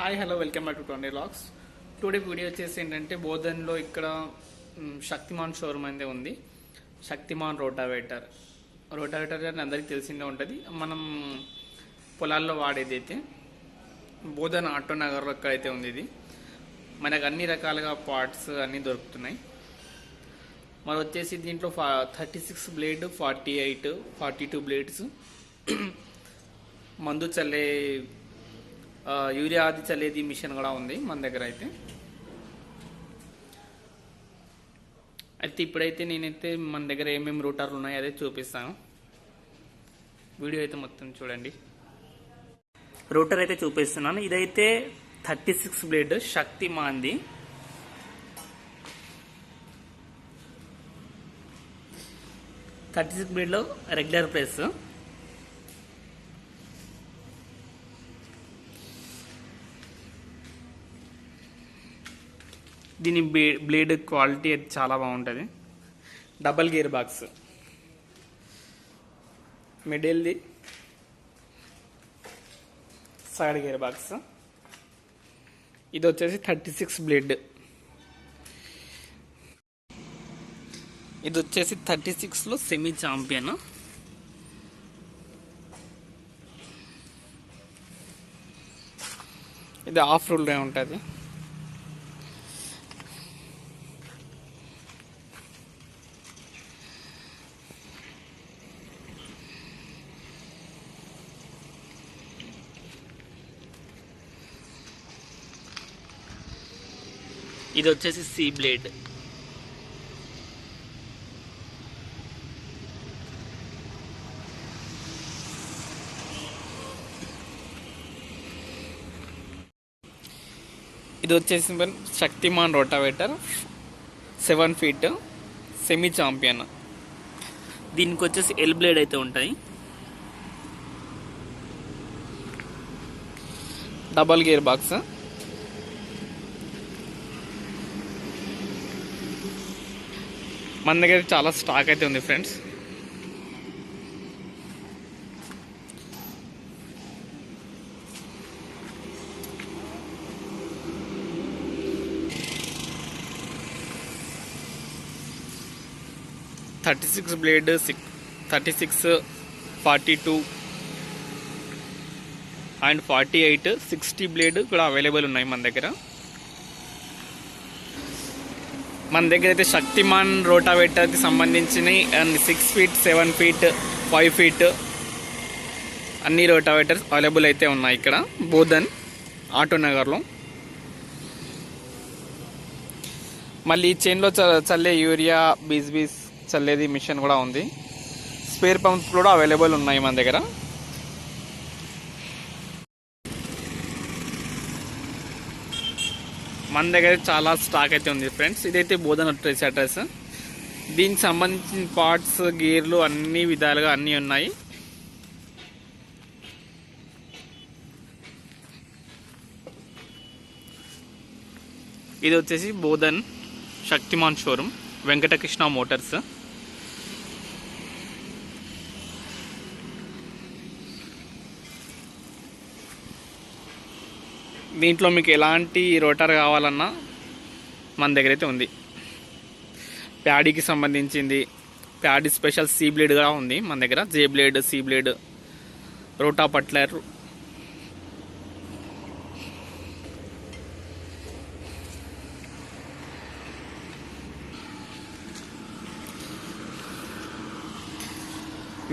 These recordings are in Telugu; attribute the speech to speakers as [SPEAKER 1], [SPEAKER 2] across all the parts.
[SPEAKER 1] Hi hello welcome back to twenty lakhs today video వచ్చేసి ఏంటంటే బోధన్లో ఇక్కడ శక్తిమాన్ షోరూమ్ అనేది ఉంది. శక్తిమాన్ రోటావేటర్ రోటావేటర్ అని అందరికీ తెలిసిందే ఉంటుంది. మనం పొలాల్లో వాడేది అయితే బోధన్ ఆటో నగర్లో ఎక్కడైతే ఉంది ఇది. మనకు అన్ని రకాలుగా పార్ట్స్ అన్నీ దొరుకుతున్నాయి. మరి వచ్చేసి దీంట్లో ఫా thirty six blade forty eight forty two blades మందు చల్లే యూరియా అది చల్లేది మిషన్ కూడా ఉంది మన దగ్గర అయితే. అయితే ఇప్పుడైతే నేనైతే మన దగ్గర ఏమేమి రూటర్లు ఉన్నాయో అదే చూపిస్తాను. వీడియో అయితే మొత్తం చూడండి. రూటర్ అయితే చూపిస్తున్నాను. ఇదైతే థర్టీ సిక్స్ బ్లేడ్ శక్తి మాంది థర్టీ సిక్స్ బ్లేడ్లో రెగ్యులర్ ప్లేస్. దీని బ్లేడ్ క్వాలిటీ చాలా బాగుంటుంది. Double gear box. మిడిల్ది side gear box. ఇది వచ్చేసి థర్టీ సిక్స్ బ్లేడ్. ఇది వచ్చేసి థర్టీ సిక్స్లో సెమీ ఛాంపియన్ ఇది ఆఫ్ రూల్ ఉంటుంది. ఇది వచ్చేసి సీ బ్లేడ్ ఇది వచ్చేసి Shaktiman rotavator seven feet semi champion దీనికి వచ్చేసి ఎల్ బ్లేడ్ అయితే ఉంటాయి. డబల్ గేర్ బాక్స్ మన దగ్గర చాలా స్టాక్ అయితే ఉంది friends thirty six blade six thirty six forty two and forty eight sixty blade కూడా అవైలబుల్ ఉన్నాయి మన దగ్గర. మన దగ్గర అయితే శక్తిమాన్ రోటావేటర్కి సంబంధించిన six feet seven feet five feet అన్ని రోటావేటర్స్ అవైలబుల్ అయితే ఉన్నాయి ఇక్కడ. బోధన్ ఆటో నగర్లో మళ్ళీ ఈ చైన్లో చ- చల్లే యూరియా బీస్ బీస్ చల్లేది మిషన్ కూడా ఉంది. స్పేర్ పంప్స్ కూడా అవైలబుల్ ఉన్నాయి మన దగ్గర. మన దగ్గర చాలా స్టాక్ అయితే ఉంది ఫ్రెండ్స్ ఇదైతే బోధన ట్రేస్ అడ్రస్ దీనికి సంబంధించిన పార్ట్స్ గేర్లు అన్ని విధాలుగా అన్నీ ఉన్నాయి. ఇది వచ్చేసి బోధన్ శక్తిమాన్ షోరూమ్ వెంకటకృష్ణ మోటార్స్ దీంట్లో మీకు ఎలాంటి రోటర్ కావాలన్నా మన దగ్గర అయితే ఉంది. ప్యాడీకి సంబంధించింది ప్యాడీ స్పెషల్ సీ బ్లేడ్ కూడా ఉంది మన దగ్గర. J blade C blade rota puddler.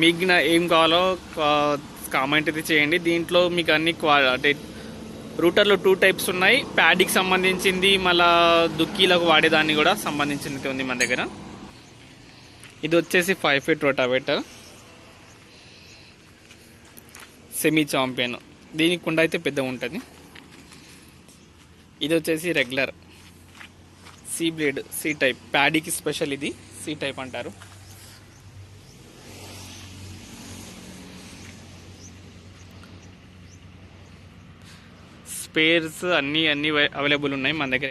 [SPEAKER 1] మీకు నా ఏం కావాలో కామెంట్ అయితే చేయండి. దీంట్లో మీకు అన్ని క్వా అంటే రూటర్లో టూ టైప్స్ ఉన్నాయి. ప్యాడ్కి సంబంధించింది మళ్ళా దుక్కీలకు వాడేదాన్ని కూడా సంబంధించింది ఉంది మన దగ్గర. ఇది వచ్చేసి five feet rotavator semi champion దీనికి కుండ అయితే పెద్ద ఉంటుంది. ఇది వచ్చేసి regular C blade C type ప్యాడీకి special ఇది. సి టైప్ అంటారు. స్పేర్స్ అన్నీ అన్నీ అవైలబుల్ ఉన్నాయి మన దగ్గర.